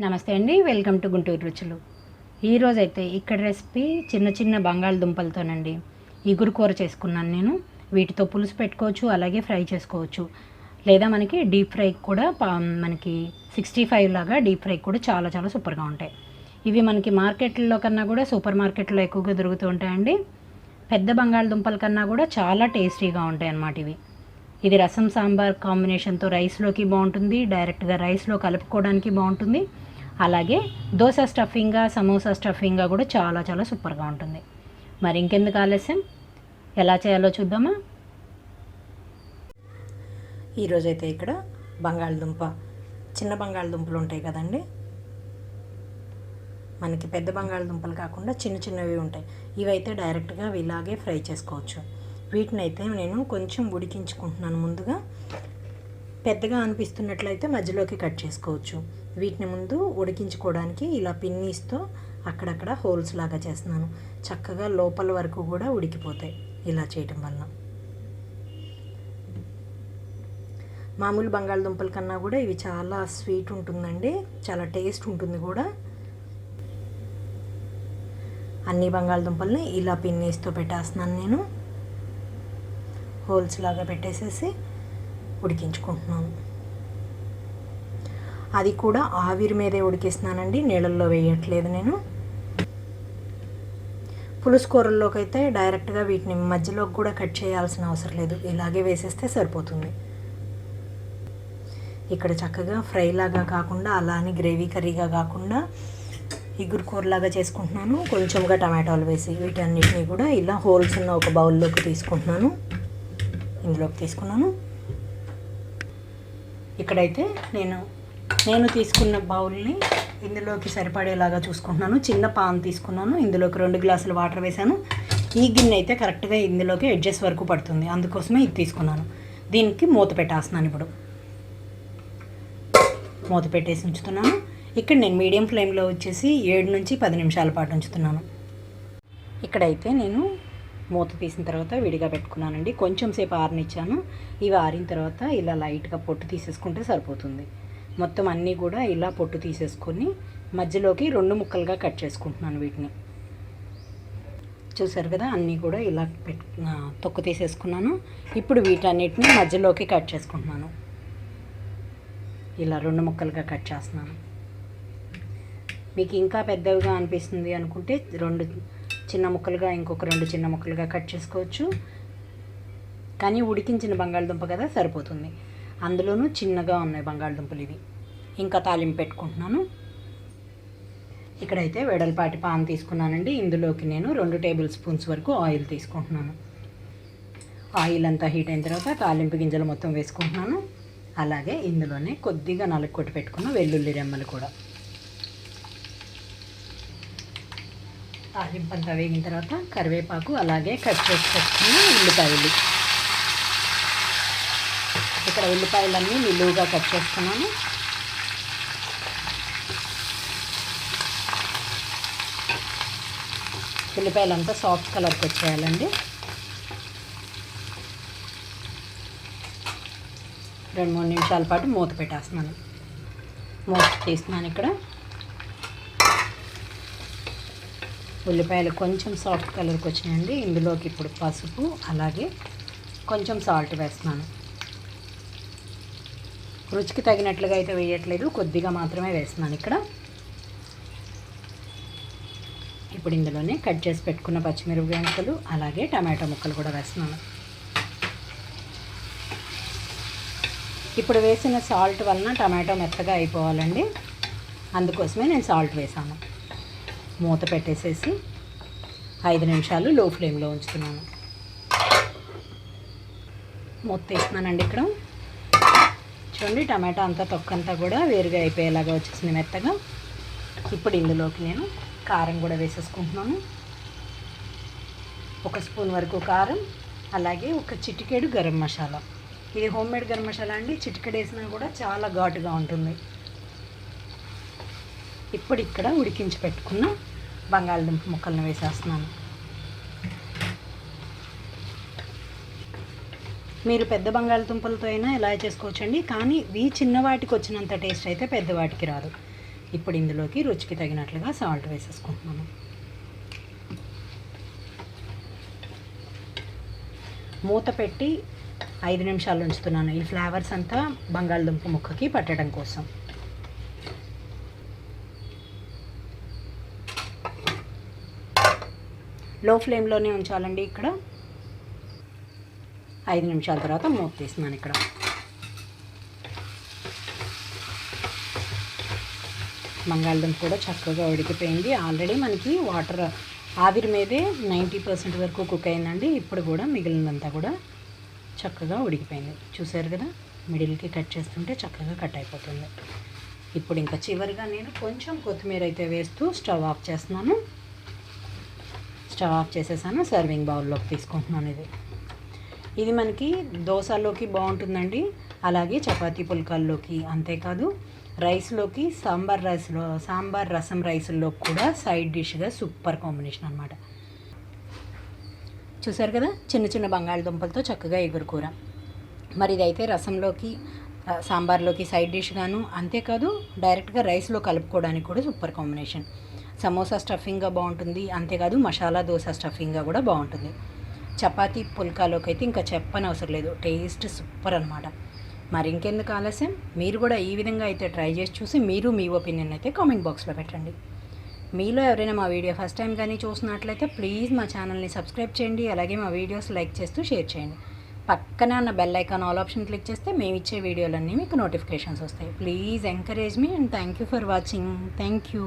నమస్తే అండి welcome to Guntur రుచులు. ఈరోజు అయితే ఇక్కడ రెసిపీ చిన్న చిన్న బంగాళదుంపలతోనండి. ఇగురు కూర చేసుకున్నాను నేను. వీటితో పులుసు పెట్టుకోవచ్చు అలాగే ఫ్రై చేసుకోవచ్చు. లేదా మనకి డీప్ ఫ్రై కూడా పా- మనకి సిక్స్టీ ఫైవ్ లాగా డీప్ ఫ్రై కూడా చాలా చాలా సూపర్గా ఉంటాయి. ఇవి మనకి మార్కెట్లో కన్నా కూడా సూపర్ మార్కెట్లో ఎక్కువగా దొరుకుతూ ఉంటాయండి. పెద్ద బంగాళదుంపల కన్నా కూడా చాలా టేస్టీగా ఉంటాయి అన్నమాట ఇవి. ఇది రసం సాంబార్ కాంబినేషన్తో రైస్లోకి బాగుంటుంది. డైరెక్ట్గా రైస్లో కలుపుకోవడానికి బాగుంటుంది. అలాగే దోశ స్టఫింగ్గా సమోసా స్టఫింగ్గా కూడా చాలా చాలా సూపర్గా ఉంటుంది. మరి ఇంకెందుకు ఆలస్యం? ఎలా చేయాలో చూద్దామా? ఈరోజైతే ఇక్కడ బంగాళదుంప చిన్న బంగాళదుంపలు ఉంటాయి కదండి. మనకి పెద్ద బంగాళదుంపలు కాకుండా చిన్న చిన్నవి ఉంటాయి. ఇవైతే డైరెక్ట్గా ఇలాగే ఫ్రై చేసుకోవచ్చు. వీటిని అయితే నేను కొంచెం ఉడికించుకుంటున్నాను ముందుగా. పెద్దగా అనిపిస్తున్నట్లయితే మధ్యలోకి కట్ చేసుకోవచ్చు. వీటిని ముందు ఉడికించుకోవడానికి ఇలా పిన్నీస్తో అక్కడక్కడ హోల్స్ లాగా చేస్తున్నాను. చక్కగా లోపల వరకు కూడా ఉడికిపోతాయి ఇలా చేయటం వల్ల మామూలు బంగాళదుంపల కన్నా కూడా ఇవి చాలా స్వీట్ ఉంటుందండి. చాలా టేస్ట్ ఉంటుంది కూడా. అన్ని బంగాళదుంపల్ని ఇలా పిన్నీస్తో పెట్టేస్తున్నాను నేను. హోల్స్ లాగా పెట్టేసేసి ఉడికించుకుంటున్నాను. అది కూడా ఆవిరి మీదే ఉడికిస్తున్నానండి నీళ్ళల్లో వేయట్లేదు నేను. పులుసు కూరల్లోకి అయితే డైరెక్ట్గా వీటిని మధ్యలోకి కూడా కట్ చేయాల్సిన అవసరం లేదు ఇలాగే వేసేస్తే సరిపోతుంది. ఇక్కడ చక్కగా ఫ్రై లాగా కాకుండా అలా అని గ్రేవీ కర్రీగా కాకుండా ఇగురు కూరలాగా చేసుకుంటున్నాను. కొంచెంగా టమాటాలు వేసి వీటన్నిటిని కూడా ఇలా హోల్స్ ఉన్న ఒక బౌల్లోకి తీసుకుంటున్నాను. ఇందులోకి తీసుకున్నాను. ఇక్కడైతే నేను నేను తీసుకున్న బౌల్ని ఇందులోకి సరిపడేలాగా చూసుకుంటున్నాను. చిన్న పాన్ తీసుకున్నాను. ఇందులోకి రెండు గ్లాసులు వాటర్ వేసాను ఈ గిన్నె అయితే కరెక్ట్గా ఇందులోకి ఎడ్జెస్ వరకు పడుతుంది. అందుకోసమే ఇది తీసుకున్నాను. దీనికి మూత పెట్టేస్తున్నాను ఇప్పుడు. మూత పెట్టేసి ఉంచుతున్నాను. ఇక్కడ నేను మీడియం ఫ్లేమ్లో వచ్చేసి ఏడు నుంచి పది నిమిషాల పాటు ఉంచుతున్నాను. ఇక్కడైతే నేను మూత తీసిన తర్వాత విడిగా పెట్టుకున్నానండి. కొంచెం సేపు ఆరనిచ్చాను. ఇవి ఆరిన తర్వాత ఇలా లైట్గా పొట్టు తీసేసుకుంటే సరిపోతుంది. మొత్తం అన్నీ కూడా ఇలా పొట్టు తీసేసుకొని మధ్యలోకి రెండు ముక్కలుగా కట్ చేసుకుంటున్నాను వీటిని. చూసారు కదా అన్నీ కూడా ఇలా పెట్ తొక్కు తీసేసుకున్నాను. ఇప్పుడు వీటన్నిటిని మధ్యలోకి కట్ చేసుకుంటున్నాను. ఇలా రెండు ముక్కలుగా కట్ చేస్తున్నాను. మీకు ఇంకా పెద్దవిగా అనిపిస్తుంది అనుకుంటే రెండు చిన్న ముక్కలుగా ఇంకొక రెండు చిన్న ముక్కలుగా కట్ చేసుకోవచ్చు. కానీ ఉడికించిన బంగాళదుంప కదా సరిపోతుంది. అందులోనూ చిన్నగా ఉన్నాయి బంగాళదుంపలు ఇవి. ఇంకా తాలింపు పెట్టుకుంటున్నాను. ఇక్కడైతే వెడల్పాటి పాన్ తీసుకున్నానండి. ఇందులోకి నేను రెండు టేబుల్ స్పూన్స్ వరకు ఆయిల్ తీసుకుంటున్నాను. ఆయిల్ అంతా హీట్ అయిన తర్వాత తాలింపు గింజలు మొత్తం వేసుకుంటున్నాను. అలాగే ఇందులోనే కొద్దిగా నలుగొట్టి పెట్టుకున్న వెల్లుల్లి రెమ్మలు కూడా. తాలింపు వేగిన తర్వాత కరివేపాకు అలాగే కట్ చేసి పెట్టుకున్న ఉల్లిపాయలు. ఇక్కడ ఉల్లిపాయలన్నీ నిలువుగా కట్ చేసుకున్నాను. ఉల్లిపాయలంతా సాఫ్ట్ కలర్కి వచ్చేయాలండి. రెండు మూడు నిమిషాల పాటు మూత పెట్టేస్తున్నాను. మూత తీస్తున్నాను ఇక్కడ. ఉల్లిపాయలు కొంచెం సాఫ్ట్ కలర్కి వచ్చినాయండి. ఇందులోకి ఇప్పుడు పసుపు అలాగే కొంచెం సాల్ట్ వేస్తున్నాను. రుచికి తగినట్లుగా అయితే వేయట్లేదు. కొద్దిగా మాత్రమే వేస్తున్నాను ఇక్కడ. ఇప్పుడు ఇందులోనే కట్ చేసి పెట్టుకున్న పచ్చిమిరపకాయ ముక్కలు అలాగే టమాటో ముక్కలు కూడా వేస్తున్నాను. ఇప్పుడు వేసిన సాల్ట్ వలన టమాటో మెత్తగా అయిపోవాలండి. అందుకోసమే నేను సాల్ట్ వేసాను. మూత పెట్టేసేసి ఐదు నిమిషాలు లో ఫ్లేమ్లో ఉంచుతున్నాను. మూత తీస్తున్నానండి ఇక్కడ. చూడండి టమాటా అంతా తొక్కంతా కూడా వేరుగా అయిపోయేలాగా వచ్చేసింది మెత్తగా. ఇప్పుడు ఇందులోకి నేను కారం కూడా వేసేసుకుంటున్నాను. ఒక స్పూన్ వరకు కారం అలాగే ఒక చిటికేడు గరం మసాలా. ఇది హోమ్ మేడ్ గరం మసాలా అండి. చిటికెడు వేసినా కూడా చాలా ఘాటుగా ఉంటుంది. ఇప్పుడు ఇక్కడ ఉడికించి పెట్టుకున్న బంగాళదుంప ముక్కలను వేసేస్తున్నాను. మీరు పెద్ద బంగాళదుంపలతో అయినా ఇలా చేసుకోవచ్చండి? కానీ ఇవి చిన్నవాటికి వచ్చినంత టేస్ట్ అయితే పెద్దవాటికి రాదు. ఇప్పుడు ఇందులోకి రుచికి తగినట్లుగా సాల్ట్ వేసేసుకుంటున్నాను. మూత పెట్టి ఐదు నిమిషాలు ఉంచుతున్నాను. ఈ ఫ్లేవర్స్ అంతా బంగాళదుంప ముక్కకి పట్టడం కోసం. లో ఫ్లేమ్లోనే ఉంచాలండి ఇక్కడ. ఐదు నిమిషాల తర్వాత మూత తీస్తున్నాను ఇక్కడ. బంగాళదుంప కూడా చక్కగా ఉడికిపోయింది. ఆల్రెడీ మనకి వాటర్ ఆవిరి మీదే నైంటీ పర్సెంట్ వరకు కుక్ అయిందండి. ఇప్పుడు కూడా మిగిలినంతా కూడా చక్కగా ఉడికిపోయింది. చూసారు కదా? మిడిల్కి కట్ చేస్తుంటే చక్కగా కట్ అయిపోతుంది. ఇప్పుడు ఇంకా చివరిగా నేను కొంచెం కొత్తిమీర అయితే వేస్తూ స్టవ్ ఆఫ్ చేస్తున్నాను. స్టవ్ ఆఫ్ చేసేసాను సర్వింగ్ బౌల్లోకి తీసుకుంటున్నాను ఇది. ఇది మనకి దోశలోకి బాగుంటుందండి అలాగే చపాతీ పుల్కాల్లోకి అంతేకాదు రైస్లోకి సాంబార్ రైస్లో సాంబార్ రసం రైస్లో కూడా సైడ్ డిష్గా సూపర్ కాంబినేషన్ అనమాట చూసారు కదా చిన్న చిన్న బంగాళదుంపలతో చక్కగా ఎగురు కూర. మరి ఇదైతే రసంలోకి సాంబార్లోకి సైడ్ డిష్ గాను అంతేకాదు డైరెక్ట్గా రైస్లో కలుపుకోవడానికి కూడా సూపర్ కాంబినేషన్. సమోసా స్టఫింగ్గా బాగుంటుంది. అంతేకాదు మసాలా దోశ స్టఫింగ్గా కూడా బాగుంటుంది. చపాతీ పుల్కాలోకి అయితే ఇంకా చెప్పనవసరం లేదు. టేస్ట్ సూపర్ అనమాట మరి ఇంకెందుకు ఆలస్యం? మీరు కూడా ఈ విధంగా అయితే ట్రై చేసి చూసి మీరు మీ ఒపీనియన్ అయితే కామెంట్ బాక్స్లో పెట్టండి. మీలో ఎవరైనా మా వీడియో ఫస్ట్ టైం కానీ చూసినట్లయితే ప్లీజ్ మా ఛానల్ని సబ్స్క్రైబ్ చేయండి. అలాగే మా వీడియోస్ లైక్ చేస్తూ షేర్ చేయండి. పక్కనే ఉన్న bell icon all option click చేస్తే మేము ఇచ్చే వీడియోలన్నీ మీకు నోటిఫికేషన్స్ వస్తాయి. Please encourage me and thank you for watching. Thank you.